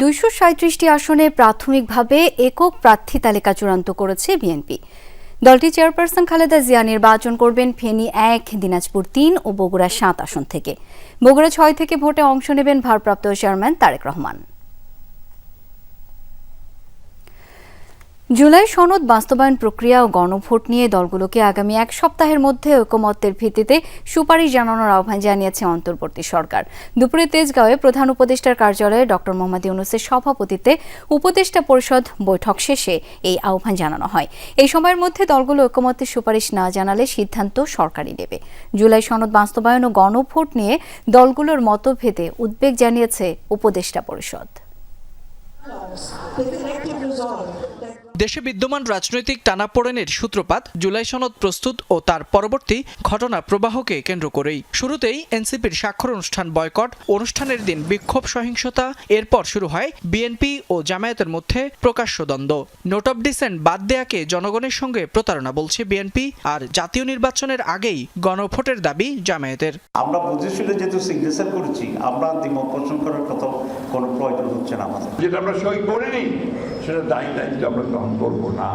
দুইশো সাঁত্রিশটি আসনে প্রাথমিকভাবে একক প্রার্থী তালিকা চূড়ান্ত করেছে বিএনপি। দলটি চেয়ারপারসন খালেদা জিয়া নির্বাচন করবেন ফেনী এক, দিনাজপুর তিন ও বগুড়া সাত আসন থেকে। বগুড়া ছয় থেকে ভোটে অংশ নেবেন ভারপ্রাপ্ত চেয়ারম্যান তারেক রহমান। জুলাই সনদ বাস্তবায়ন প্রক্রিয়া ও গণভোট নিয়ে দলগুলোকে আগামী এক সপ্তাহের মধ্যে ঐকমত্যের ভিত্তিতে সুপারিশ জানানোর আহ্বান জানিয়েছে অন্তর্বর্তী সরকার। দুপুরে তেজগাঁওয়ে প্রধান উপদেষ্টার কার্যালয়ে ডক্টর মোহাম্মদ ইউনুসের সভাপতিত্বে উপদেষ্টা পরিষদ বৈঠক শেষে এই আহ্বান জানানো হয়। এই সময়ের মধ্যে দলগুলো ঐকমত্যের সুপারিশ না জানালে সিদ্ধান্ত সরকারই নেবে জুলাই সনদ বাস্তবায়ন ও গণভোট নিয়ে দলগুলোর মতভেদে উদ্বেগ জানিয়েছে উপদেষ্টা পরিষদ। দেশে বিদ্যমান রাজনৈতিক টানাপোড়েনের সূত্রপাত, জুলাই সনদ প্রস্তুত ও তার পরবর্তী ঘটনা প্রবাহকে কেন্দ্র করেই। শুরুতেই এনসিপির স্বাক্ষর অনুষ্ঠান বয়কট, অনুষ্ঠানের দিন বিক্ষোভ সহিংসতা, এরপর শুরু হয় বিএনপি ও জামায়াতের মধ্যে প্রকাশ্য দ্বন্দ্ব। নোট অব ডিসেন্ট বাদ দেয়াকে জনগণের সঙ্গে প্রতারণা বলছে বিএনপি, আর জাতীয় নির্বাচনের আগেই গণভোটের দাবি জামায়াতের। আমরা বুঝে শুনে যেহেতু সিগনেচার করেছি, আমরা দ্বিমত পোষণ করার কথা কোনো প্রয়োজন হচ্ছে না আমাদের। যেটা আমরা সই করিনি সেটা দায়ী দায়িত্ব আমরা গ্রহণ করব না।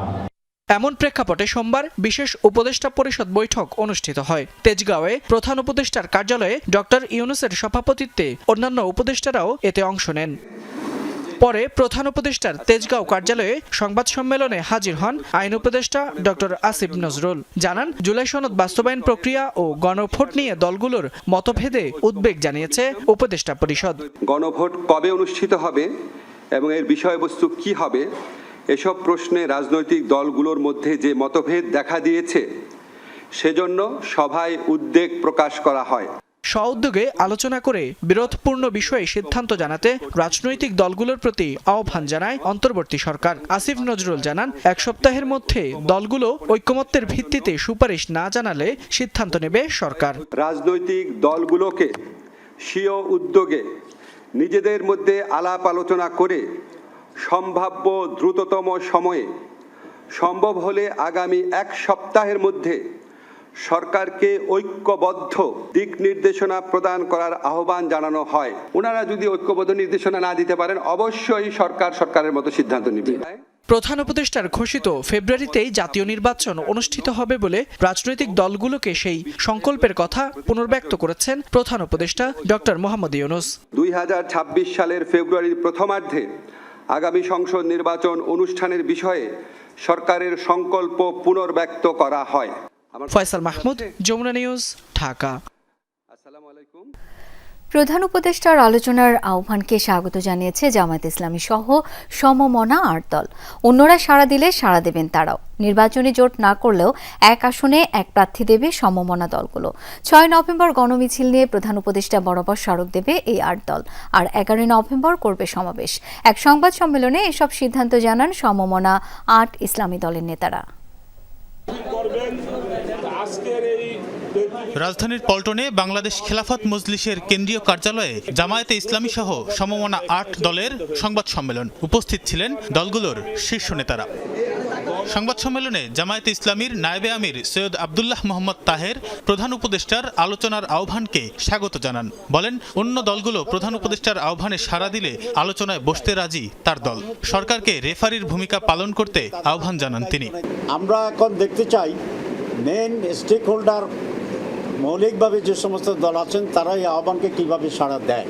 এমন প্রেক্ষাপটে সোমবার বিশেষ উপদেষ্টা পরিষদ বৈঠক অনুষ্ঠিত হয়। তেজগাঁওয়ে প্রধান উপদেষ্টার কার্যালয়ে ডক্টর ইউনুসের সভাপতিত্বে অন্যান্য উপদেষ্টারাও এতে অংশ নেন। পরে প্রধান উপদেষ্টার তেজগাঁও কার্যালয়ে সংবাদ সম্মেলনে হাজির হন আইন উপদেষ্টা ডক্টর আসিফ নজরুল। জানান, জুলাই সনদ বাস্তবায়ন প্রক্রিয়া ও গণভোট নিয়ে দলগুলোর মতভেদে উদ্বেগ জানিয়েছে উপদেষ্টা পরিষদ। গণভোট কবে অনুষ্ঠিত হবে এবং এর বিষয়বস্তু কি হবে, এসব প্রশ্নে রাজনৈতিক দলগুলোর মধ্যে যে মতভেদ দেখা দিয়েছে, সেজন্য সভায় উদ্বেগ প্রকাশ করা হয়। স্বউদ্যোগে আলোচনা করে বিরোধপূর্ণ বিষয়ে সিদ্ধান্ত জানাতে রাজনৈতিক দলগুলোর প্রতি আহ্বান জানায় অন্তর্বর্তী সরকার। আসিফ নজরুল জানান, এক সপ্তাহের মধ্যে দলগুলো ঐক্যমত্যের ভিত্তিতে সুপারিশ না জানালে সিদ্ধান্ত নেবে সরকার। রাজনৈতিক দলগুলোকে স্বীয় উদ্যোগে নিজেদের মধ্যে আলাপ আলোচনা করে সম্ভাব্য দ্রুততম সময়ে সম্ভব হলে আগামী এক সপ্তাহের মধ্যে সরকারকে ঐক্যবদ্ধ দিক নির্দেশনা প্রদান করার আহ্বান জানানো হয়। ওনারা যদি ঐক্যবদ্ধ নির্দেশনা না দিতে পারেন অবশ্যই সরকার সরকারের মতো সিদ্ধান্ত নেবে। প্রধান উপদেষ্টার ঘোষিত ফেব্রুয়ারিতেই জাতীয় নির্বাচন অনুষ্ঠিত হবে বলে রাজনৈতিক দলগুলোকে সেই সংকল্পের কথা পুনর্ব্যক্ত করেছেন প্রধান উপদেষ্টা ডক্টর মোহাম্মদ ইউনুস। দুই হাজার ছাব্বিশ সালের ফেব্রুয়ারির প্রথমার্ধে আগামী সংসদ নির্বাচন অনুষ্ঠানের বিষয়ে সরকারের সংকল্প পুনর্ব্যক্ত করা হয়। ফয়সাল মাহমুদ যমুনা নিউজ ঢাকা। প্রধান উপদেষ্টার আলোচনার আহ্বানকে স্বাগত জানিয়েছে জামায়াত ইসলামী সহ সমমনা আট দল। অন্যরা সাড়া দিলে সাড়া দেবেন তারাও। নির্বাচনী জোট না করলেও এক আসনে এক প্রার্থী দেবে সমমনা দলগুলো। ছয় নভেম্বর গণমিছিল নিয়ে প্রধান উপদেষ্টা বরাবর স্মারক দেবে এই আট দল। আর এগারোই নভেম্বর করবে সমাবেশ। এক সংবাদ সম্মেলনে এসব সিদ্ধান্ত জানান সমমনা আট ইসলামী দলের নেতারা। রাজধানীর পল্টনে বাংলাদেশ খেলাফত মজলিসের কেন্দ্রীয় কার্যালয়ে জামায়াতে ইসলামী সহ সমমনা আট দলের সংবাদ সম্মেলন উপস্থিত ছিলেন দলগুলোর শীর্ষ নেতারা। সংবাদ সম্মেলনে জামায়াতে ইসলামীর নায়েবে আমির সৈয়দ আবদুল্লাহ মোহাম্মদ তাহের প্রধান উপদেষ্টার আলোচনার আহ্বানকে স্বাগত জানান। বলেন, অন্য দলগুলো প্রধান উপদেষ্টার আহ্বানে সাড়া দিলে আলোচনায় বসতে রাজি তার দল। সরকারকে রেফারির ভূমিকা পালন করতে আহ্বান জানান তিনি। আমরা এখন দেখতে চাই মেন স্টেক হোল্ডার মৌলিকভাবে যে সমস্ত দল আছেন, তারা এই আহ্বানকে কীভাবে সাড়া দেয়?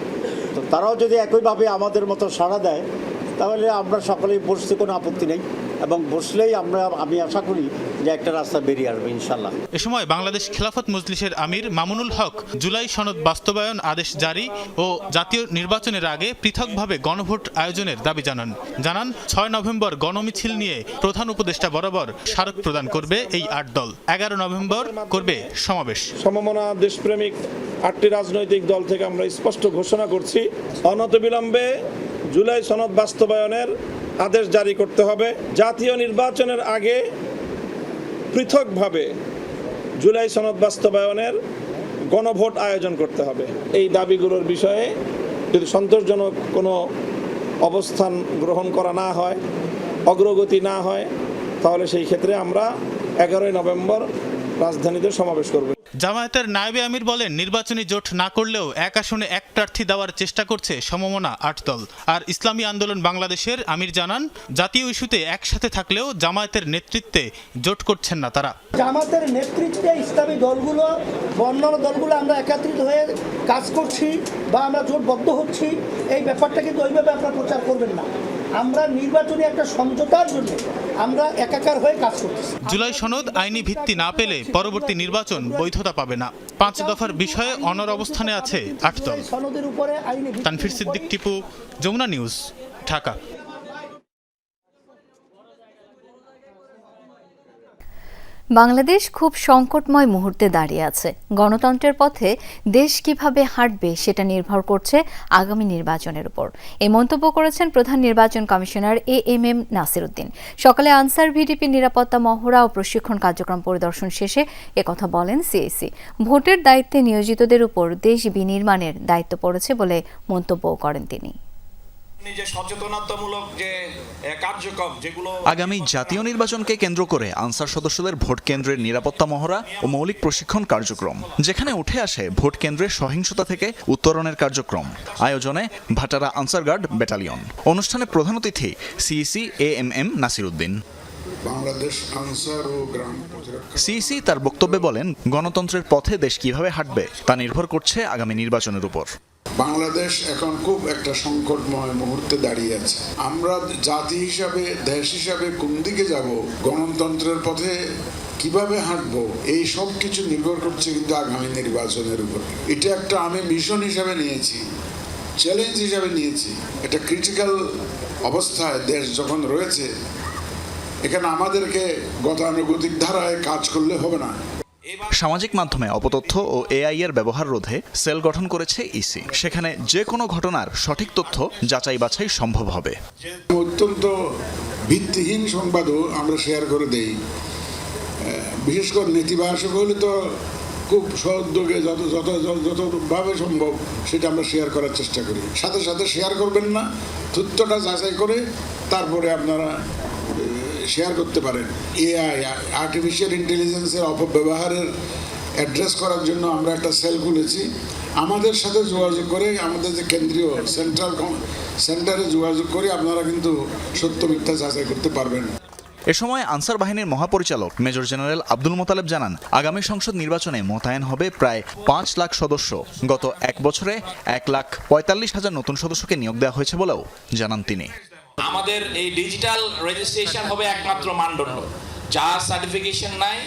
তো তারাও যদি একইভাবে আমাদের মতো সাড়া দেয়, তাহলে আমরা সকলেই বসতে কোনো আপত্তি নেই। এবং বসলেই আমরা আমি আশা করি যে একটা রাস্তা বেরিয়ে আসবে ইনশাল্লাহ এ সময় বাংলাদেশ খেলাফত মজলিসের আমির মামুনুল হক জুলাই সনদ বাস্তবায়ন আদেশ জারি ও জাতীয় নির্বাচনের আগে পৃথকভাবে গণভোট আয়োজনের দাবি জানান। জানান ছয় নভেম্বর গণমিছিল নিয়ে প্রধান উপদেষ্টা বরাবর স্মারক প্রদান করবে এই আট দল। এগারো নভেম্বর করবে সমাবেশ। সমমনা দেশপ্রেমিক আটটি রাজনৈতিক দল থেকে আমরা স্পষ্ট ঘোষণা করছি অনতবিলম্বে জুলাই সনদ বাস্তবায়নের আদেশ জারি করতে হবে। জাতীয় নির্বাচনের আগে পৃথকভাবে জুলাই সনদ বাস্তবায়নের গণভোট আয়োজন করতে হবে। এই দাবিগুলোর বিষয়ে যদি সন্তোষজনক কোনো অবস্থান গ্রহণ করা না হয়, অগ্রগতি না হয়, তাহলে সেই ক্ষেত্রে আমরা এগারোই নভেম্বর রাজধানীতে সমাবেশ করব। জামায়াতের নায়েবে আমির বলেন, নির্বাচনী জোট না করলেও এক আসনে এক প্রার্থী দেওয়ার চেষ্টা করছে সমমনা আট দল। আর ইসলামী আন্দোলন বাংলাদেশের, আমির জানান, জাতীয় ইস্যুতে একসাথে থাকলেও জামায়াতের নেতৃত্বে জোট করছেন না তারা। জামাতের নেতৃত্বে ইসলামী দলগুলো বা অন্যান্য দলগুলো আমরা একত্রিত হয়ে কাজ করছি বা আমরা জোটবদ্ধ হচ্ছি, এই ব্যাপারটা কিন্তু ওইভাবে আপনারা প্রচার করবেন না। আমরা নির্বাচনী একটা সমঝোতার জন্য আমরা একাকার হয়ে কাজ করতেছি জুলাই সনদ আইনি ভিত্তি না পেলে পরবর্তী নির্বাচন বৈধতা পাবে না। পাঁচ দফার বিষয়ে অনর অবস্থানে আছে আট দল। সনদের উপরে আইনি ভিত্তি তানফির সিদ্দিক টিপু যমুনা নিউজ ঢাকা। বাংলাদেশ খুব সংকটময় মুহূর্তে দাঁড়িয়ে আছে। গণতন্ত্রের পথে দেশ কীভাবে হাঁটবে সেটা নির্ভর করছে আগামী নির্বাচনের উপর। এই মন্তব্য করেছেন প্রধান নির্বাচন commissioner A M M Nasiruddin. সকালে আনসার ভিডিপি নিরাপত্তা মহড়া ও প্রশিক্ষণ কার্যক্রম পরিদর্শন শেষে একথা বলেন সিএসি ভোটের দায়িত্বে নিয়োজিতদের উপর দেশ বিনির্মাণের দায়িত্ব পড়েছে বলে মন্তব্য করেন তিনি। আগামী জাতীয় নির্বাচনকে কেন্দ্র করে আনসার সদস্যদের ভোট কেন্দ্রের নিরাপত্তা মহড়া ও মৌলিক প্রশিক্ষণ কার্যক্রম যেখানে উঠে আসে ভোট কেন্দ্রের সহিংসতা থেকে উত্তরণের কার্যক্রম। আয়োজনে ভাটারা আনসার গার্ড ব্যাটালিয়ন। অনুষ্ঠানে প্রধান অতিথি CEC A M M Nasiruddin. Bangladesh Ansar ও গ্রাম প্রতিরক্ষা সিইসি তার বক্তব্যে বলেন গণতন্ত্রের পথে দেশ কীভাবে হাঁটবে তা নির্ভর করছে আগামী নির্বাচনের উপর। বাংলাদেশ এখন খুব একটা সংকটময় মুহূর্তে দাঁড়িয়ে আছে। আমরা জাতি হিসাবে, দেশ হিসাবে কোন দিকে যাব, গণতন্ত্রের পথে কীভাবে হাঁটবো, এই সব কিছু নির্ভর করছে কিন্তু আগামী নির্বাচনের উপর। এটা একটা আমি মিশন হিসাবে নিয়েছি চ্যালেঞ্জ হিসাবে নিয়েছি। এটা ক্রিটিক্যাল অবস্থায় দেশ যখন রয়েছে, এখানে আমাদেরকে গতানুগতিক ধারায় কাজ করলে হবে না। সামাজিক মাধ্যমে অপতথ্য ও এআই এর ব্যবহার রোধে সেল গঠন করেছে ইসি। সেখানে যে কোনো ঘটনার সঠিক তথ্য যাচাই বাছাই সম্ভব হবে। অত্যন্ত ভিত্তিহীন সংবাদও আমরা শেয়ার করে দেই বিশেষ করে নেতিবাচক হলে তো খুব সদ্যোগে যত যত, যত- যতভাবে সম্ভব সেটা আমরা শেয়ার করার চেষ্টা করি। সাথে সাথে শেয়ার করবেন না, তথ্যটা যাচাই করে তারপরে আপনারা শেয়ার করতে পারেন। এআই আর্টিফিশিয়াল ইন্টেলিজেন্সের অপব্যবহারের অ্যাড্রেস করার জন্য আমরা একটা সেল খুলেছি। আমাদের সাথে যোগাযোগ করে আমাদের যে কেন্দ্রীয় সেন্ট্রাল সেন্টারে যোগাযোগ করে আপনারা কিন্তু সত্য মিথ্যা যাচাই করতে পারবেন। এ সময় আনসার বাহিনীর মহাপরিচালক মেজর জেনারেল আব্দুল মোতালেব জানান, আগামী সংসদ নির্বাচনে মোতায়েন হবে প্রায় পাঁচ লাখ সদস্য। গত এক বছরে এক লাখ পঁয়তাল্লিশ হাজার নতুন সদস্যকে নিয়োগ দেওয়া হয়েছে বলেও জানান তিনি। আমাদের এই ডিজিটাল রেজিস্ট্রেশন হবে একমাত্র মানদণ্ড। যার সার্টিফিকেশন নাই,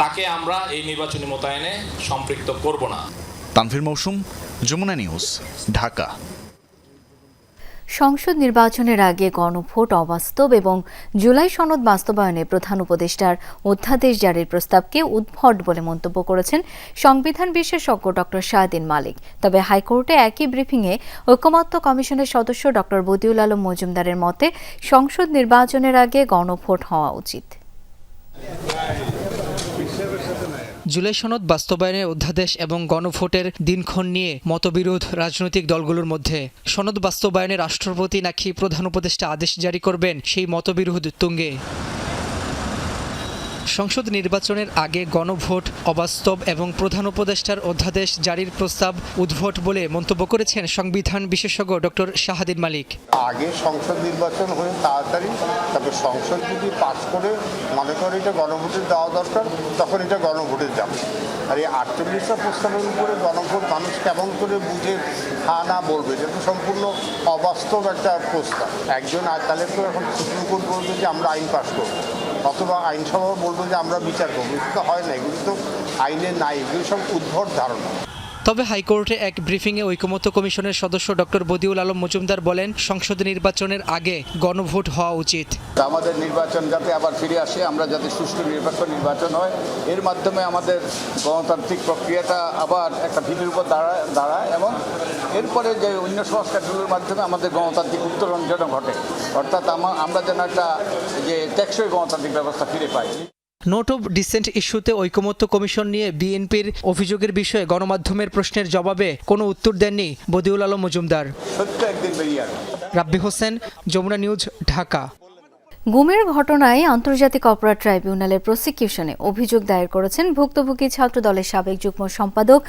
তাকে আমরা এই নির্বাচনী মোতায়েনে সম্পৃক্ত করব না। তানভীর মৌসুম, যমুনা নিউজ, ঢাকা। সংসদ নির্বাচনের আগে গণভোট অবাস্তব এবং জুলাই সনদ বাস্তবায়নে প্রধান উপদেষ্টার অধ্যাদেশ জারির প্রস্তাবকে উদ্ভট বলে মন্তব্য করেছেন সংবিধান বিশেষজ্ঞ ডক্টর শাহদিন মালিক। তবে হাইকোর্টে একই ব্রিফিংয়ে ঐকমত্য কমিশনের সদস্য ডক্টর বদিউল আলম মজুমদারের মতে, সংসদ নির্বাচনের আগে গণভোট হওয়া উচিত। জুলাই সনদ বাস্তবায়নের অধ্যাদেশ এবং গণভোটের দিনক্ষণ নিয়ে মতবিরোধ রাজনৈতিক দলগুলোর মধ্যে। সনদ বাস্তবায়নে রাষ্ট্রপতি নাকি প্রধান উপদেষ্টা আদেশ জারি করবেন সেই মতবিরোধ তুঙ্গে। সংসদ নির্বাচনের আগে গণভোট, অবাস্তব এবং প্রধান উপদেষ্টার অধ্যাদেশ জারির প্রস্তাব উদ্ভট বলে মন্তব্য করেছেন সংবিধান বিশেষজ্ঞ ডক্টর শাহাদিন মালিক। আগে সংসদ নির্বাচন হয়ে তাড়াতাড়ি তবে সংসদ যদি পাস করে মনে করে এটা গণভোটে দেওয়া দরকার, তখন এটা গণভোটে যাবে। আর এই আটচল্লিশটা প্রস্তাবের উপরে গণভোট মানুষ কেমন করে বুঝে হা না বলবে তো সম্পূর্ণ অবাস্তব একটা প্রস্তাব। একজন আর তাহলে তো এখন সুপ্রিম কোর্ট বলবে যে আমরা আইন পাস করব। অথবা আইনসভা বলব যে আমরা বিচার করব। এগুলো তো হয় না, এগুলো তো আইনে নাই, এগুলো সব উদ্ভট ধারণা। তবে হাইকোর্টে এক ব্রিফিংয়ে ঐকমত্য কমিশনের সদস্য ডক্টর বদিউল আলম মজুমদার বলেন, সংসদ নির্বাচনের আগে গণভোট হওয়া উচিত। আমাদের নির্বাচন যাতে আবার ফিরে আসে, আমরা যাতে সুষ্ঠু নির্বাচন নির্বাচন হয়, এর মাধ্যমে আমাদের গণতান্ত্রিক প্রক্রিয়াটা আবার একটা ভিটের উপর দাঁড়ায় দাঁড়ায় এবং এরপরে যে অন্য সংস্কারগুলোর মাধ্যমে আমাদের গণতান্ত্রিক উত্তরণ যেন ঘটে। অর্থাৎ আমরা যেন একটা যে টেকসই গণতান্ত্রিক ব্যবস্থা ফিরে পাই। নোট অব ডিসেন্ট ইস্যুতে ঐকমত্য কমিশন নিয়ে বিএনপির অভিযোগের বিষয়ে গণমাধ্যমের প্রশ্নের জবাবে কোনো উত্তর দেননি বদিউল আলম মজুমদার। রাব্বি হোসেন যমুনা নিউজ ঢাকা। গুমের ঘটনায় আন্তর্জাতিক অপরাধ ট্রাইব্যুনালের প্রসিকিউশনে অভিযোগ দায়ের করেছেন ভুক্তভোগী ছাত্র দলের সাবেক যুগ্ম সম্পাদক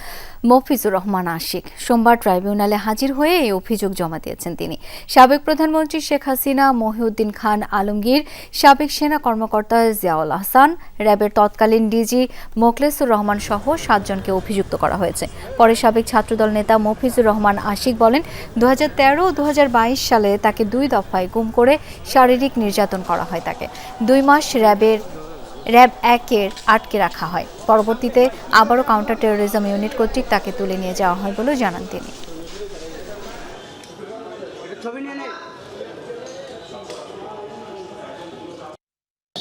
মফিজুর রহমান আশিক। সোমবার ট্রাইব্যুনালে হাজির হয়ে এই অভিযোগ জমা দিয়েছেন তিনি। সাবেক প্রধানমন্ত্রী শেখ হাসিনা, মহিউদ্দিন খান আলমগীর, সাবেক সেনা কর্মকর্তা জিয়াউল আহসান, র্যাবের তৎকালীন ডিজি মোখলেসুর রহমান সহ সাতজনকে অভিযুক্ত করা হয়েছে। পরে সাবেক ছাত্রদল নেতা মফিজুর রহমান আশিক বলেন দু হাজার তেরো সালে তাকে দুই দফায় গুম করে শারীরিক নির্যাতন করা হয় তাকে। দুই মাস র্যাবের, র্যাব একের আটকে রাখা হয়। পরবর্তীতে আবারও কাউন্টার টেরোরিজম ইউনিট কর্তৃক তাকে তুলে নিয়ে যাওয়া হয় বলেও জানান তিনি।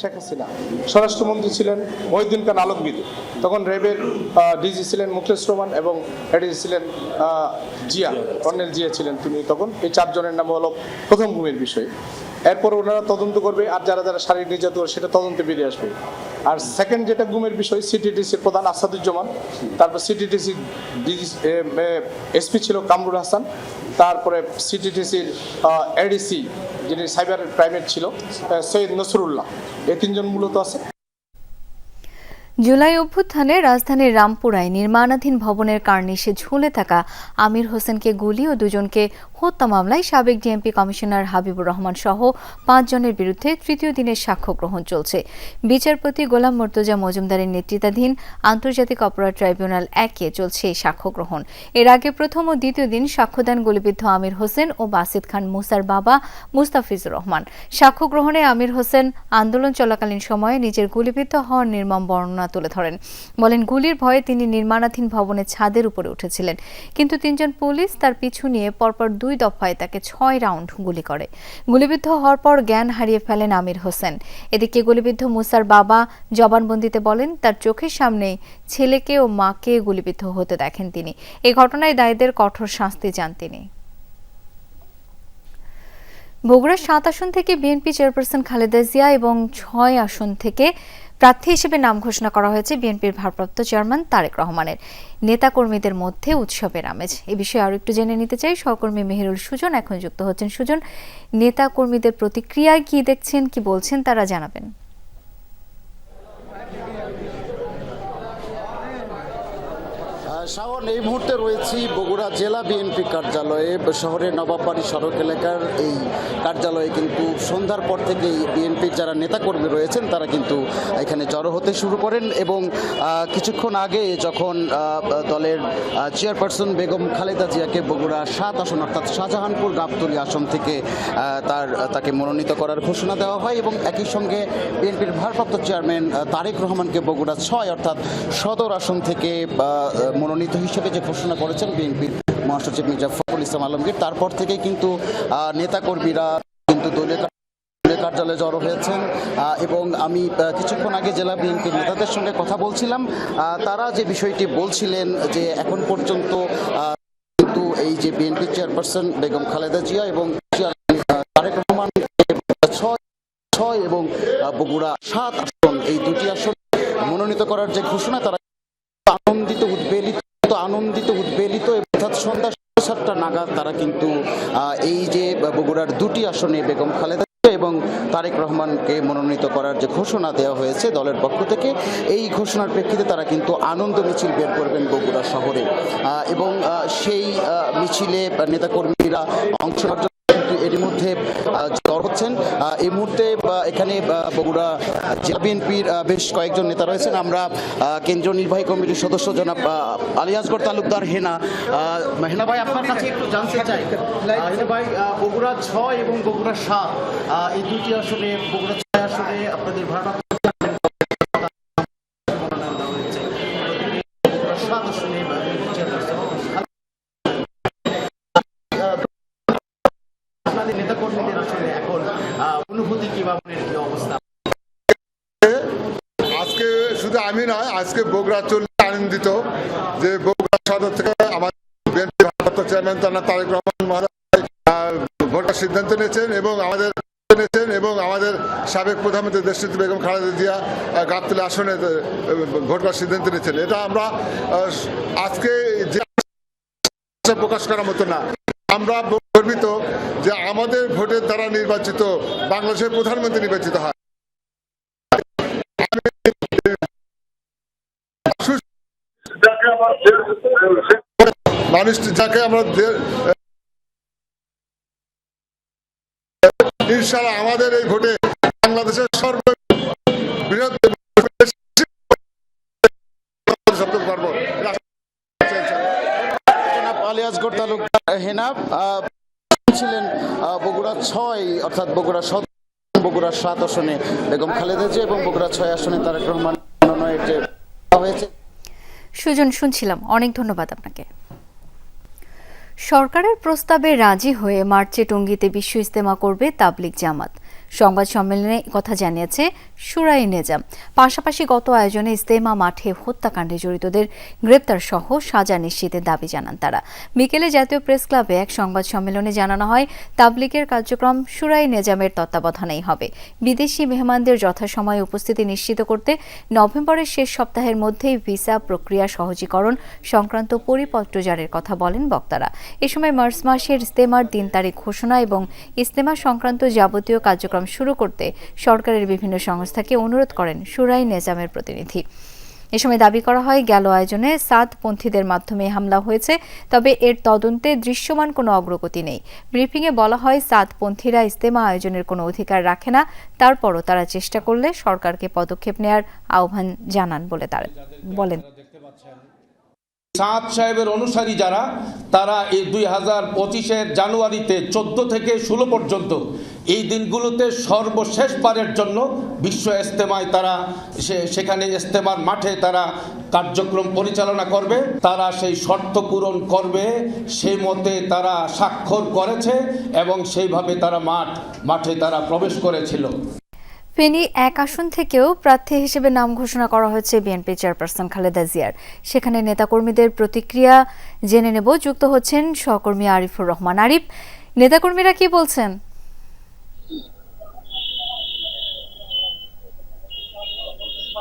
শেখ হাসিনা। স্বরাষ্ট্রমন্ত্রী ছিলেন মহিউদ্দিন খান আলমগীর। তখন র্যাবের ডিজি ছিলেন মুকেশ রহমান এবং এডিজি ছিলেন জিয়া, কর্নেল জিয়া ছিলেন তিনি তখন। এই চারজনের নাম হলো প্রথম গুমের বিষয়। এরপর ওনারা তদন্ত করবে আর যারা যারা শারীরিক নির্যাতন সেটা তদন্তে বেরিয়ে আসবে। আর সেকেন্ড যেটা গুমের বিষয় সিটিটিসির প্রধান আসাদুজ্জামান, তারপর সিটিটিসি এসপি ছিল কামরুল হাসান। তারপরে সিটিটিসির এডিসি যিনি সাইবার ক্রাইমের ছিল সৈয়দ নসরুল্লাহ। এই তিনজন মূলত আছে। জুলাই অভ্যুত্থানে রাজধানীর রামপুরায় নির্মাণাধীন ভবনের কার্নিশে ঝুলে থাকা আমির হোসেনকে গুলি ও দুজনকে হত্যা মামলায় সাবেক ডিএমপি কমিশনার হাবিবুর রহমান সহ পাঁচজনের বিরুদ্ধে তৃতীয় দিনের সাক্ষ্য গ্রহণ চলছে। বিচারপতি গোলাম মর্তজা মজুমদারের নেতৃত্বাধীন আন্তর্জাতিক অপরাধ ট্রাইব্যুনাল একে চলছে এই সাক্ষ্য গ্রহণ। এর আগে প্রথম ও দ্বিতীয় দিন সাক্ষ্যদান গুলিবিদ্ধ আমির হোসেন ও বাসিদ খান মুসার বাবা মুস্তাফিজুর রহমান। সাক্ষ্য গ্রহণে আমির হোসেন আন্দোলন চলাকালীন সময়ে নিজের গুলিবিদ্ধ হওয়ার নির্মম বর্ণনা তুলে ধরেন। বলেন, গুলির ভয়ে তিনি নির্মাণাধীন ভবনের ছাদের উপরে উঠেছিলেন। কিন্তু তিনজন পুলিশ তার পিছু নিয়ে পরপর দুই দফায় তাকে ছয় রাউন্ড গুলি করে। গুলিবিদ্ধ হওয়ার পর জ্ঞান হারিয়ে ফেলেন আমির হোসেন। এদিকে গুলিবিদ্ধ মুসার বাবা জবানবন্দিতে বলেন, তার চোখের সামনেই ছেলেকে ও মাকে গুলিবিদ্ধ হতে দেখেন তিনি। এ ঘটনায় দায়ীদের কঠোর শাস্তি চান তিনি। বগুড়ার সাত আসন থেকে বিএনপি চেয়ারপারসন খালেদা জিয়া এবং ছয় আসন থেকে প্রার্থী হিসেবে নাম ঘোষণা করা হয়েছে বিএনপির ভারপ্রাপ্ত চেয়ারম্যান তারেক রহমানের। নেতাকর্মীদের মধ্যে উৎসবের আমেজ। এ বিষয়ে আরও একটু জেনে নিতে চাই। সহকর্মী মেহেরুল সুজন, এখন যুক্ত হচ্ছেন সুজন। নেতাকর্মীদের প্রতিক্রিয়ায় কি দেখছেন, কি বলছেন, তারা জানাবেন। শাওন এই মুহূর্তে রয়েছি বগুড়া জেলা বিএনপি কার্যালয়ে, শহরের নবাববাড়ি সড়ক এলাকার এই কার্যালয়ে। কিন্তু সন্ধ্যার পর থেকেই বিএনপির যারা নেতাকর্মী রয়েছেন, তারা কিন্তু এখানে জড়ো হতে শুরু করেন এবং কিছুক্ষণ আগে যখন দলের চেয়ারপারসন বেগম খালেদা জিয়াকে বগুড়া সাত আসন, অর্থাৎ শাহজাহানপুর গাবতলী আসন থেকে তার, তাকে মনোনীত করার ঘোষণা দেওয়া হয় এবং একই সঙ্গে বিএনপির ভারপ্রাপ্ত চেয়ারম্যান তারেক রহমানকে বগুড়া ছয়, অর্থাৎ সদর আসন থেকে মনোনীত হিসেবে যে ঘোষণা করেছেন বিএনপির মহাসচিব মির্জা ফখরুল ইসলাম আলমগীর, তারপর থেকেই কিন্তু নেতাকর্মীরা কিন্তু দলীয় কার্যালয়ে জড়ো হয়েছেন। এবং আমি কিছুক্ষণ আগে জেলা বিএনপির নেতাদের সঙ্গে কথা বলছিলাম। তারা যে বিষয়টি বলছিলেন যে এখন পর্যন্ত কিন্তু এই যে বিএনপি চেয়ারপারসন বেগম খালেদা জিয়া এবং তারেক রহমান ছয় ছয় এবং বগুড়া সাত আসন, এই দুটি আসন মনোনীত করার যে ঘোষণা, তারা আনন্দিত, উদ্বেলিত আনন্দিত, উদ্বেলিত অর্থাৎ সন্ধ্যা সাতটা নাগাদ তারা কিন্তু এই যে বগুড়ার দুটি আসনে বেগম খালেদা এবং তারেক রহমানকে মনোনীত করার যে ঘোষণা দেওয়া হয়েছে দলের পক্ষ থেকে, এই ঘোষণার প্রেক্ষিতে তারা কিন্তু আনন্দ মিছিল বের করবেন বগুড়া শহরে। এবং সেই মিছিলে নেতাকর্মীরা অংশ নেওয়ার জন্য এরই মধ্যে আহ, জড় হচ্ছেন। এই মুহূর্তে এখানে বগুড়া জেলা বিএনপির বেশ কয়েকজন নেতা রয়েছেন। আমরা কেন্দ্রীয় নির্বাহী কমিটির সদস্য জনাব আলিয়াজগড় তালুকদার হেনা। হেনা ভাই আপনার কাছে একটু জানতে চাই। হেনা ভাই বগুড়া ছয় এবং বগুড়া সাত। এই দুটি আসলে বগুড়া ছয় আসলে আপনাদের ভারপ্রাপ্ত আজকে বগুড়া চললে আনন্দিত যে বগুড়া সদর থেকে আমাদের চেয়ারম্যান তারা তারেক রহমান আহ, ভোটার সিদ্ধান্ত নিয়েছেন এবং আমাদের নিয়েছেন এবং আমাদের সাবেক প্রধানমন্ত্রী দেশনেত্রী বেগম খালেদা জিয়া গাবতলী আসনে ভোট করার সিদ্ধান্ত নিয়েছেন। এটা আমরা আজকে যে প্রকাশ করার মতো না। আমরা গর্বিত যে আমাদের ভোটের দ্বারা নির্বাচিত বাংলাদেশের প্রধানমন্ত্রী নির্বাচিত হয়। মানুষ যাকে আমরা ইনশাআল্লাহ আমাদের এই ভোটে বাংলাদেশের সর্ববৃহৎ তালুকদার হেনাব ছিলেন বগুড়া ছয় অর্থাৎ বগুড়া সদ বগুড়া সাত আসনে বেগম খালেদা জিয়া এবং বগুড়া ছয় আসনে তারেক রহমান মনোনয়নের যে হয়েছে। সুজন, শুনছিলাম। অনেক ধন্যবাদ আপনাকে। সরকারের প্রস্তাবে রাজি হয়ে মার্চে টঙ্গিতে বিশ্ব ইস্তেমা করবে তাবলিক জামাত। সংবাদ সম্মেলনে কথা জানিয়েছে সুরাই নেজাম। পাশাপাশি গত আয়োজনে ইস্তেমা মাঠে হত্যাকাণ্ডে জড়িতদের গ্রেপ্তার সহ সাজা নিশ্চিতের দাবি জানান তারা। বিকেলে জাতীয় প্রেস ক্লাবে এক সংবাদ সম্মেলনে জানানো হয়, তাবলিগের কার্যক্রম সুরাই নেজামের তত্ত্বাবধানেই হবে। বিদেশি মেহমানদের যথাসময়ে উপস্থিতি নিশ্চিত করতে নভেম্বরের শেষ সপ্তাহের মধ্যেই ভিসা প্রক্রিয়া সহজীকরণ সংক্রান্ত পরিপত্র জারির কথা বলেন বক্তারা। এ সময় মার্চ মাসের ইস্তেমার দিন তারিখ ঘোষণা এবং ইস্তেমা সংক্রান্ত যাবতীয় কার্যক্রম শুরু করতে সরকারের বিভিন্ন সংস্থাকে অনুরোধ করেন সুরাই নেজামের প্রতিনিধি। এ সময় দাবি করা হয় গেল আয়োজনে সাদপন্থীদের মাধ্যমে হামলা হয়েছে, তবে এর তদন্তে দৃশ্যমান কোনো অগ্রগতি নেই। ব্রিফিংয়ে বলা হয় সাদপন্থীরা ইস্তেমা আয়োজনের কোনো অধিকার রাখে না, তারপরও তারা চেষ্টা করলে সরকারকে পদক্ষেপ নেয়ার আহ্বান জানান বলে তারা বলেন। সাদ সাহেবের অনুসারী যারা, তারা এই দুই হাজার পঁচিশের জানুয়ারিতে চোদ্দ থেকে ষোলো পর্যন্ত এই দিনগুলোতে সর্বশেষবারের জন্য বিশ্ব ইস্তেমায় তারা সেখানে ইস্তেমার মাঠে তারা কার্যক্রম পরিচালনা করবে। তারা সেই শর্ত পূরণ করবে সেই মতে তারা স্বাক্ষর করেছে এবং সেইভাবে তারা মাঠ, মাঠে তারা প্রবেশ করেছিল। ফেনী এক আসন থেকেও প্রার্থী হিসেবে নাম ঘোষণা করা হয়েছে বিএনপি চেয়ারপারসন খালেদা জিয়ার। সেখানে নেতাকর্মীদের প্রতিক্রিয়া জেনে নেব। যুক্ত হচ্ছেন সহকর্মী আরিফুর রহমান। আরিফ, নেতাকর্মীরা কি বলছেন?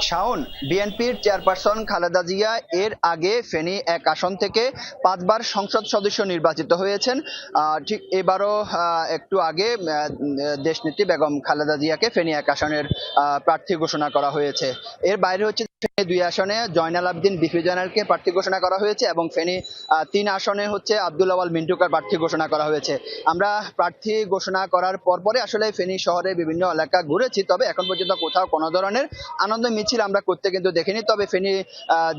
শাওন, বিএনপির চেয়ারপারসন খালেদা জিয়া এর আগে ফেনী এক আসন থেকে পাঁচবার সংসদ সদস্য নির্বাচিত হয়েছেন। ঠিক এবারও একটু আগে দেশনীতি দেশনেত্রী বেগম খালেদা জিয়াকে ফেনী এক আসনের প্রার্থী ঘোষণা করা হয়েছে। এর বাইরে হচ্ছে ফেনী দুই আসনে জয়নাল আবদিন, বিপি জয়নালকে প্রার্থী ঘোষণা করা হয়েছে এবং ফেনী তিন আসনে হচ্ছে আব্দুল আওয়াল মিন্টুকার প্রার্থী ঘোষণা করা হয়েছে। আমরা প্রার্থী ঘোষণা করার পরপরে আসলে ফেনী শহরে বিভিন্ন এলাকা ঘুরেছি, তবে এখন পর্যন্ত কোথাও কোনো ধরনের আনন্দ মিছিল আমরা করতে কিন্তু দেখিনি। তবে ফেনী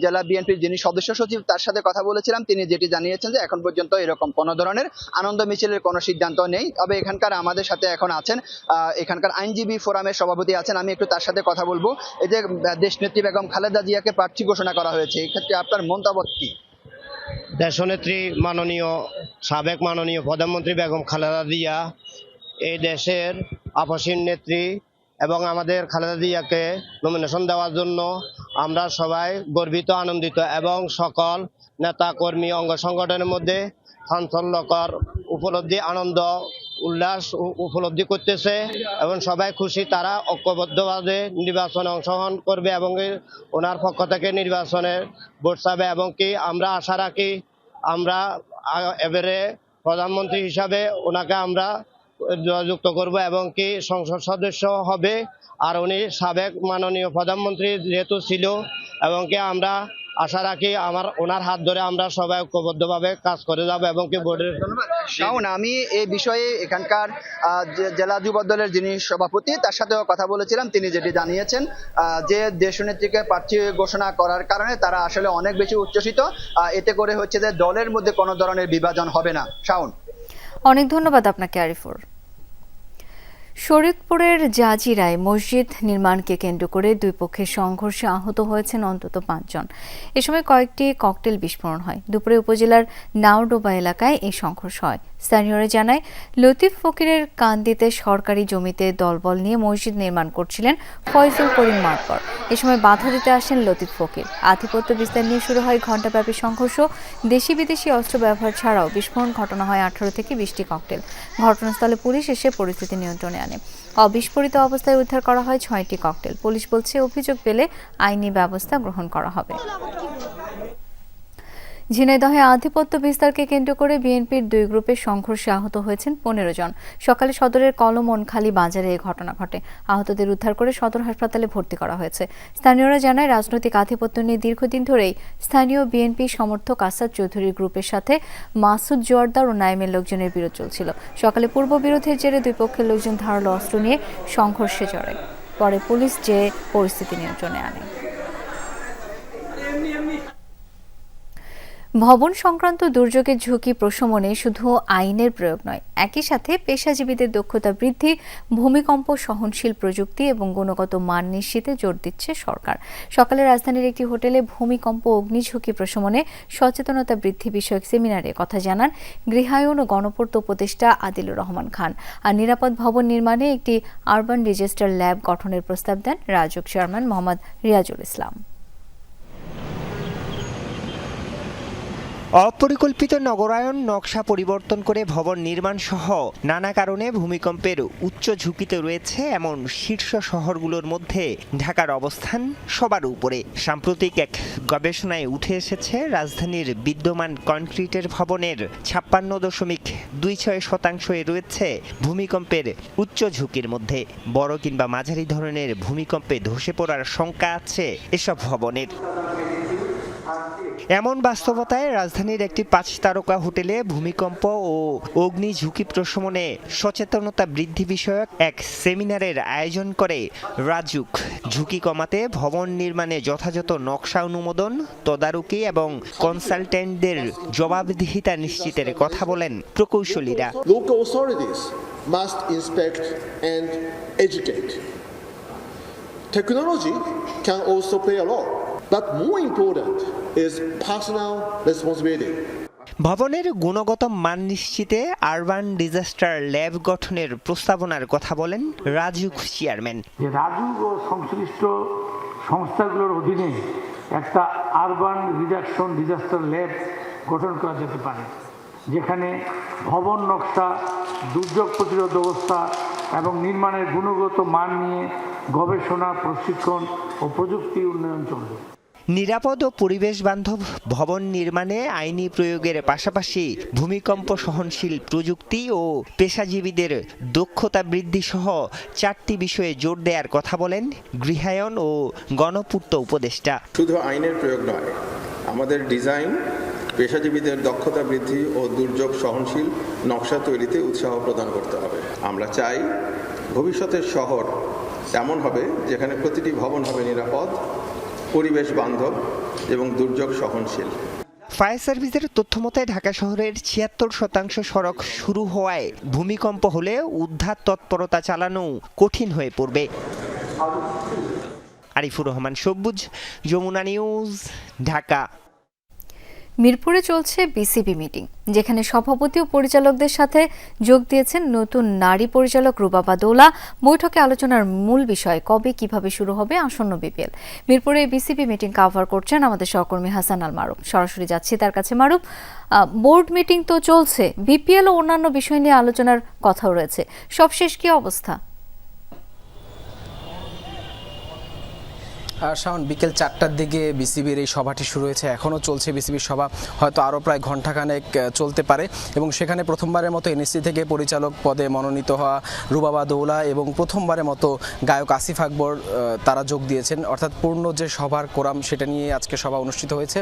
জেলা বিএনপির যিনি সদস্য সচিব, তার সাথে কথা বলেছিলাম, তিনি যেটি জানিয়েছেন যে এখন পর্যন্ত এরকম কোনো ধরনের আনন্দ মিছিলের কোনো সিদ্ধান্ত নেই। তবে এখানকার আমাদের সাথে এখন আছেন এখানকার আইনজীবী ফোরামের সভাপতি আছেন, আমি একটু তার সাথে কথা বলব। এই যে দেশনেত্রী বেগম খালেদা জিয়াকে প্রার্থী ঘোষণা করা হয়েছে, এক্ষেত্রে আপনার মন্তব্য কি? দেশনেত্রী মাননীয়, সাবেক মাননীয় প্রধানমন্ত্রী বেগম খালেদা জিয়া, এই দেশের আপসীন নেত্রী এবং আমাদের খালেদা জিয়াকে নমিনেশন দেওয়ার জন্য আমরা সবাই গর্বিত, আনন্দিত এবং সকল নেতা কর্মী অঙ্গ সংগঠনের মধ্যে চাঞ্চল্যকর, উপলব্ধি, আনন্দ উল্লাস উপলব্ধি করতেছে এবং সবাই খুশি তারা ঐক্যবদ্ধভাবে নির্বাচনে অংশগ্রহণ করবে এবং ওনার পক্ষ থেকে নির্বাচনে ভোট চাবে এবং কি আমরা আশা রাখি আমরা এবারে প্রধানমন্ত্রী হিসাবে ওনাকে আমরা যুক্ত করব এবং কি সংসদ সদস্য হবে আর উনি সাবেক মাননীয় প্রধানমন্ত্রী যেহেতু ছিল এবং কি আমরা আশা রাখি আমার ওনার হাত ধরে আমরা সবাই ঐক্যবদ্ধভাবে কাজ করে যাব এবং কি ভোটের শাওন আমি এই বিষয়ে এখানকার জেলা যুব দলের যিনি সভাপতি তার সাথেও কথা বলেছিলাম তিনি যেটি জানিয়েছেন আহ, যে দেশনেত্রীকে প্রার্থী ঘোষণা করার কারণে তারা আসলে অনেক বেশি উচ্ছ্বসিত এতে করে হচ্ছে যে দলের মধ্যে কোনো ধরনের বিভাজন হবে না। শাওন। অনেক ধন্যবাদ আপনাকে আরিফুর। শরীয়তপুরের জাজিরায় মসজিদ নির্মাণকে কেন্দ্র করে দুই পক্ষের সংঘর্ষে আহত হয়েছেন অন্তত পাঁচজন। এ সময় কয়েকটি ককটেল বিস্ফোরণ হয়। দুপুরে উপজেলার নাওডোবা এলাকায় এই সংঘর্ষ হয়। স্থানীয়রা জানায়, লতিফ ফকিরের কান্দিতে সরকারি জমিতে দলবল নিয়ে মসজিদ নির্মাণ করছিলেন ফয়জুল করিম মারপর এ সময় বাধা দিতে আসেন লতিফ ফকির। আধিপত্য বিস্তার নিয়ে শুরু হয় ঘণ্টাব্যাপী সংঘর্ষ। দেশি বিদেশি অস্ত্র ব্যবহার ছাড়াও বিস্ফোরণ ঘটনা হয় আঠারো থেকে বিশটি ককটেল। ঘটনাস্থলে পুলিশ এসে পরিস্থিতি নিয়ন্ত্রণে আনে অবিস্ফোরিত অবস্থায় উদ্ধার করা হয় ছয়টি ককটেল। পুলিশ বলছে, অভিযোগ পেলে আইনি ব্যবস্থা গ্রহণ করা হবে। ঝিনাইদহে আধিপত্য বিস্তারকে কেন্দ্র করে বিএনপির দুই গ্রুপের সংঘর্ষে আহত হয়েছেন পনেরো জন। সকালে সদরের কলমনখালী বাজারে এ ঘটনা ঘটে। আহতদের উদ্ধার করে সদর হাসপাতালে ভর্তি করা হয়েছে। স্থানীয়রা জানায়, রাজনৈতিক আধিপত্য নিয়ে দীর্ঘদিন ধরেই স্থানীয় বিএনপি সমর্থক আসাদ চৌধুরীর গ্রুপের সাথে মাসুদ জোয়ারদার ও নাইমের লোকজনের বিরোধ চলছিল। সকালে পূর্ব বিরোধের জেরে দুই পক্ষের লোকজন ধারালো অস্ত্র নিয়ে সংঘর্ষে জড়ায়। পরে পুলিশ যে পরিস্থিতি নিয়ন্ত্রণে আনে। ভবন সংক্রান্ত দুর্যোগের ঝুঁকি প্রশমনে শুধু আইনের প্রয়োগ নয়, একই সাথে পেশাজীবীদের দক্ষতা বৃদ্ধি, ভূমিকম্প সহনশীল প্রযুক্তি এবং গুণগত মান নিশ্চিতে জোর দিচ্ছে সরকার। সকালে রাজধানীর একটি হোটেলে ভূমিকম্প অগ্নিঝুঁকি প্রশমনে সচেতনতা বৃদ্ধি বিষয়ক সেমিনারে কথা জানান গৃহায়ন ও গণপূর্ত উপদেষ্টা আদিলুর রহমান খান আর নিরাপদ ভবন নির্মাণে একটি আরবান রেজিস্টার ল্যাব গঠনের প্রস্তাব দেন রাজক চেয়ারম্যান মোহাম্মদ রিয়াজুল ইসলাম। অপরিকল্পিত নগরায়ন নকশা পরিবর্তন করে ভবন নির্মাণ সহ নানা কারণে ভূমিকম্পের উচ্চ ঝুঁকিতে রয়েছে এমন শীর্ষ শহরগুলোর মধ্যে। ঢাকার অবস্থান সবার উপরে। সাম্প্রতিক এক গবেষণায় উঠে এসেছে, রাজধানীর বিদ্যমান কনক্রিটের ভবনের ছাপ্পান্ন দশমিক দুই ছয় শতাংশে রয়েছে ভূমিকম্পের উচ্চ ঝুঁকির মধ্যে। বড় কিংবা মাঝারি ধরনের ভূমিকম্পে ধসে পড়ার শঙ্কা আছে এসব ভবনের। এমন বাস্তবতায় রাজধানীর একটি পাঁচ তারকা হোটেলে ভূমিকম্প ও অগ্নি ঝুঁকি প্রশমনে সচেতনতা বৃদ্ধি বিষয়ক এক সেমিনারের আয়োজন করে রাজুক ঝুঁকি কমাতে ভবন নির্মাণে যথাযথ নকশা অনুমোদন তদারকি এবং কনসালটেন্টদের জবাবদিহিতা নিশ্চিতের কথা বলেন প্রকৌশলীরা. Technology can also play a role, but more important is personal responsibility. ভবনের গুণগত মান নিশ্চিতে আরবান ডিজাস্টার ল্যাব গঠনের প্রস্তাবনার কথা বলেন রাজুক চেয়ারম্যান যে রাজুক ও সংশ্লিষ্ট সংস্থাগুলোর অধীনে একটা আরবান রিডাকশন ডিজাস্টার ল্যাব গঠন করা যেতে পারে যেখানে ভবন নকশা দুর্যোগ প্রতিরোধ ব্যবস্থা এবং নির্মাণের গুণগত মান নিয়ে গবেষণা প্রশিক্ষণ ও প্রযুক্তি উন্নয়ন চলবে নিরাপদ ও পরিবেশ বান্ধব ভবন নির্মাণে আইনি প্রয়োগের পাশাপাশি ভূমিকম্প সহনশীল প্রযুক্তি ও পেশাজীবীদের দক্ষতা বৃদ্ধি সহ চারটি বিষয়ে জোর দেওয়ার কথা বলেন গৃহায়ন ও গণপূর্ত উপদেষ্টা। শুধু আইনের প্রয়োগ নয়, আমাদের ডিজাইন, পেশাজীবীদের দক্ষতা বৃদ্ধি ও দুর্যোগ সহনশীল নকশা তৈরিতে উৎসাহ প্রদান করতে হবে। আমরা চাই ভবিষ্যতের শহর এমন হবে যেখানে প্রতিটি ভবন হবে নিরাপদ পরিবেশ বান্ধব এবং দুর্যোগ সহনশীল। ফায়ার সার্ভিসের তথ্য মতে ঢাকা শহরের ছিয়াত্তর শতাংশ সড়ক শুরু হওয়ায় ভূমিকম্প হলে উদ্ধার তৎপরতা চালানো কঠিন হয়ে পড়বে। আরিফুর রহমান সবুজ, যমুনা নিউজ, ঢাকা। মিরপুরে চলছে বিসিবি মিটিং, যেখানে সভাপতি ও পরিচালকদের সাথে যোগ দিয়েছেন নতুন নারী পরিচালক রুবাবা দোলা বৈঠকে আলোচনার মূল বিষয় কবে, কীভাবে শুরু হবে আসন্ন বিপিএল। মিরপুরে বিসিবি মিটিং কাভার করছেন আমাদের সহকর্মী হাসান আল মারুফ। সরাসরি যাচ্ছি তার কাছে, মারুফ। বোর্ড মিটিং তো চলছে, বিপিএল ও অন্যান্য বিষয় নিয়ে আলোচনার কথাও রয়েছে। সবশেষ কি অবস্থা? শাওন বিকেল চারটার দিকে বিসিবির এই সভাটি শুরু হয়েছে। এখনও চলছে বিসিবির সভা। হয়তো আরও প্রায় ঘণ্টাখানেক চলতে পারে। এবং সেখানে প্রথমবারের মতো এনএসসি থেকে পরিচালক পদে মনোনীত হওয়া রুবাবা দৌলা এবং প্রথমবারের মতো গায়ক আসিফ আকবর তারা যোগ দিয়েছেন। অর্থাৎ পূর্ণ যে সভার কোরাম, সেটা নিয়ে আজকে সভা অনুষ্ঠিত হয়েছে।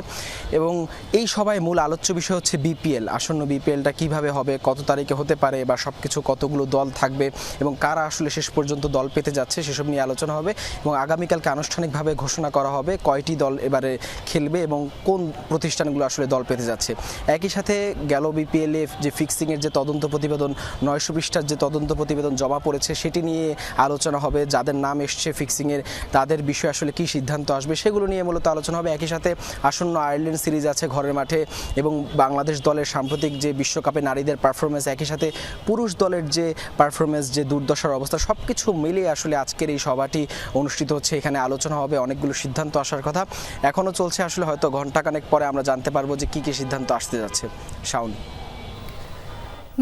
এবং এই সভায় মূল আলোচ্য বিষয় হচ্ছে বিপিএল। আসন্ন বিপিএলটা কীভাবে হবে, কত তারিখে হতে পারে বা সব কিছু কতগুলো দল থাকবে এবং কারা আসলে শেষ পর্যন্ত দল পেতে যাচ্ছে, সেসব নিয়ে আলোচনা হবে। এবং আগামীকালকে আনুষ্ঠানিকভাবে ঘোষণা করা হবে কয়টি দল এবারে খেলবে এবং কোন প্রতিষ্ঠানগুলো আসলে দল পেতে যাচ্ছে। একই সাথে গেল বিপিএলে যে ফিক্সিংয়ের যে তদন্ত প্রতিবেদন, নয়শো পৃষ্ঠার যে তদন্ত প্রতিবেদন জমা পড়েছে, সেটি নিয়ে আলোচনা হবে। যাদের নাম এসছে ফিক্সিংয়ের, তাদের বিষয়ে আসলে কি সিদ্ধান্ত আসবে সেগুলো নিয়ে মূলত আলোচনা হবে। একই সাথে আসন্ন আয়ারল্যান্ড সিরিজ আছে ঘরের মাঠে এবং বাংলাদেশ দলের সাম্প্রতিক যে বিশ্বকাপে নারীদের পারফরমেন্স একই সাথে পুরুষ দলের যে পারফরমেন্স যে দুর্দশার অবস্থা সব কিছু মিলিয়ে আসলে আজকের এই সভাটি অনুষ্ঠিত হচ্ছে। এখানে আলোচনা হবে অনেকগুলো সিদ্ধান্ত আসার কথা। এখনও চলছে আসলে হয়তো ঘন্টাখানেক পরে আমরা জানতে পারব যে কী কী সিদ্ধান্ত আসতে যাচ্ছে। শাউন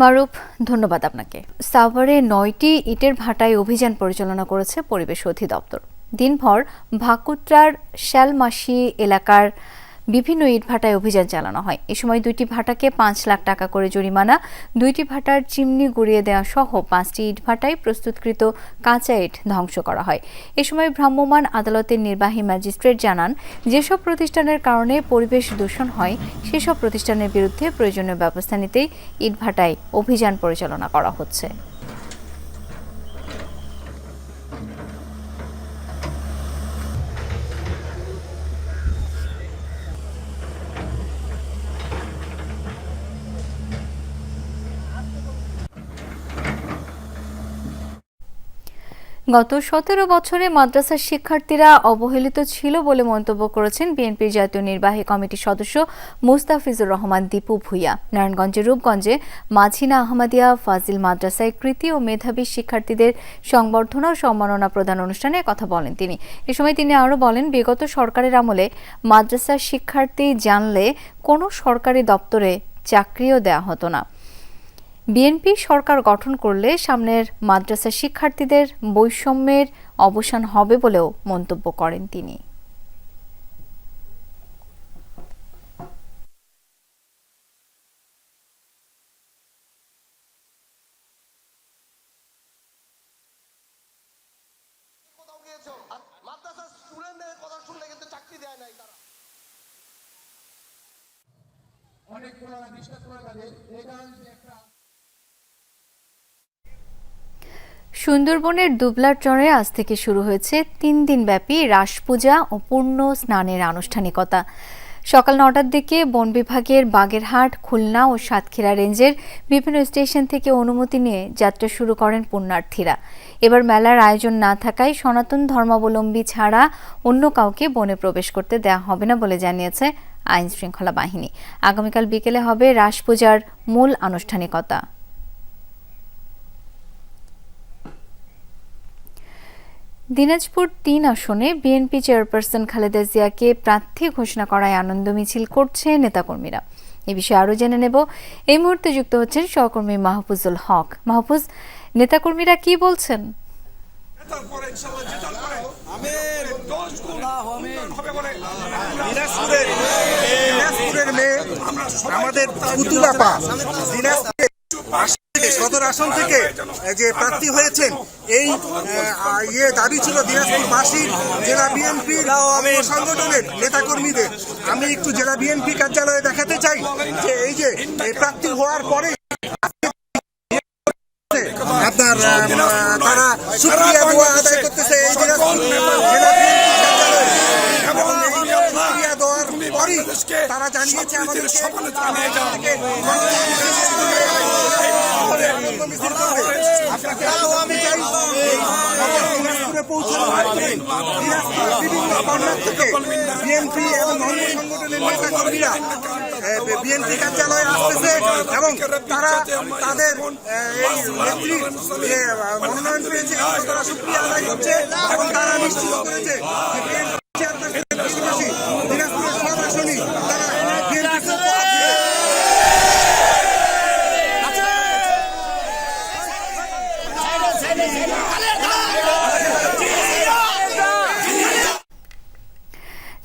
মারুফ, ধন্যবাদ আপনাকে। সাভারে নয়টি ইটের ভাটায় অভিযান পরিচালনা করেছে পরিবেশ অধিদপ্তর। দিনভর ভাকুত্রার, শ্যালমাসি এলাকার বিভিন্ন ইটভাটায় অভিযান চালানো হয়। এ সময় দুইটি ভাটাকে পাঁচ লাখ টাকা করে জরিমানা, দুইটি ভাটার চিমনি গুড়িয়ে দেওয়া সহ পাঁচটি ইটভাটায় প্রস্তুতকৃত কাঁচা ইট ধ্বংস করা হয়। এ সময় ভ্রাম্যমাণ আদালতের নির্বাহী ম্যাজিস্ট্রেট জানান, যেসব প্রতিষ্ঠানের কারণে পরিবেশ দূষণ হয়, সেসব প্রতিষ্ঠানের বিরুদ্ধে প্রয়োজনীয় ব্যবস্থা নিতেই ইটভাটায় অভিযান পরিচালনা করা হচ্ছে। গত সতেরো বছরে মাদ্রাসার শিক্ষার্থীরা অবহেলিত ছিল বলে মন্তব্য করেছেন বিএনপির জাতীয় নির্বাহী কমিটির সদস্য মুস্তাফিজুর রহমান দীপু ভুইয়া। নারায়ণগঞ্জের রূপগঞ্জে মাঝিনা আহমদিয়া ফাজিল মাদ্রাসায় কৃতি ও মেধাবী শিক্ষার্থীদের সংবর্ধনা ও সম্মাননা প্রদান অনুষ্ঠানে কথা বলেন তিনি। এ সময় তিনি আরও বলেন, বিগত সরকারের আমলে মাদ্রাসার শিক্ষার্থী জানলে কোনো সরকারি দপ্তরে চাকরিও দেওয়া হতো না। বিএনপি সরকার গঠন করলে সামনের মাদ্রাসা শিক্ষার্থীদের বৈষম্যের অবসান হবে বলেও মন্তব্য করেন তিনি। সুন্দরবনের দুবলার চরে আজ থেকে শুরু হয়েছে তিন দিনব্যাপী রাস পূজা ও পূর্ণ স্নানের আনুষ্ঠানিকতা। সকাল নটার দিকে বন বিভাগের বাগেরহাট, খুলনা ও সাতক্ষীরা রেঞ্জের বিভিন্ন স্টেশন থেকে অনুমতি নিয়ে যাত্রা শুরু করেন পুণ্যার্থীরা। এবার মেলার আয়োজন না থাকায় সনাতন ধর্মাবলম্বী ছাড়া অন্য কাউকে বনে প্রবেশ করতে দেওয়া হবে না বলে জানিয়েছে আইন শৃঙ্খলা বাহিনী। আগামীকাল বিকেলে হবে রাস পূজার মূল আনুষ্ঠানিকতা। দিনাজপুর তিন আসনে বিএনপি চেয়ারপারসন খালেদা জিয়াকে প্রার্থী ঘোষণা করায় আনন্দ মিছিল করছে নেতাকর্মীরা। এ বিষয়ে আরও জেনে নেব। এই মুহূর্তে যুক্ত হচ্ছেন সহকর্মী মাহফুজুল হক। মাহফুজ, নেতাকর্মীরা কি বলছেন? আমাদের সদর আসন থেকে যে প্রার্থী হয়েছেন, এই ইয়ে দাবি ছিল দিনাজপুর দিনাজপুরবাসীর জেলা বিএনপি সংগঠনের নেতাকর্মীদের। আমি একটু জেলা বিএনপি কার্যালয়ে দেখাতে চাই যে এই যে প্রার্থী হওয়ার পরে আপনার তারা সুক্রিয়া দোয়া আদায় করতেছে এই জেলা বিএনপি কার্যালয়ে এবং এই সুক্রিয়া দেওয়ার পরই তারা জানিয়েছে আমাদের। আপনাকে আমি চাই, পৌঁছানো হয়। বিভিন্ন কর্নার থেকে বিএনপি এবং অন্য সংগঠনের নেতা কর্মীরা বিএনপি কার্যালয়ে আসতেছে এবং তারা তাদের আহ, এই নেত্রীর যে মনোনয়ন পেয়েছে তারা সুক্রিয়া আদায় করছে এবং তারা নিশ্চিত করেছে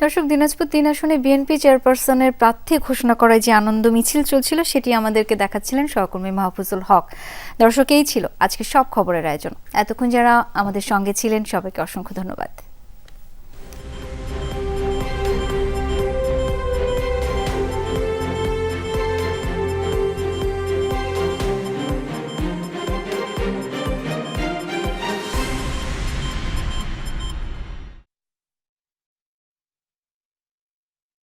দর্শক, দিনাজপুর তিন আসনে বিএনপি চেয়ারপারসনের প্রার্থী ঘোষণা করায় যে আনন্দ মিছিল চলছিল, সেটি আমাদেরকে দেখাচ্ছিলেন সহকর্মী মাহফুজুল হক। দর্শক, এই ছিল আজকে সব খবরের আয়োজন। এতক্ষণ যারা আমাদের সঙ্গে ছিলেন, সবাইকে অসংখ্য ধন্যবাদ।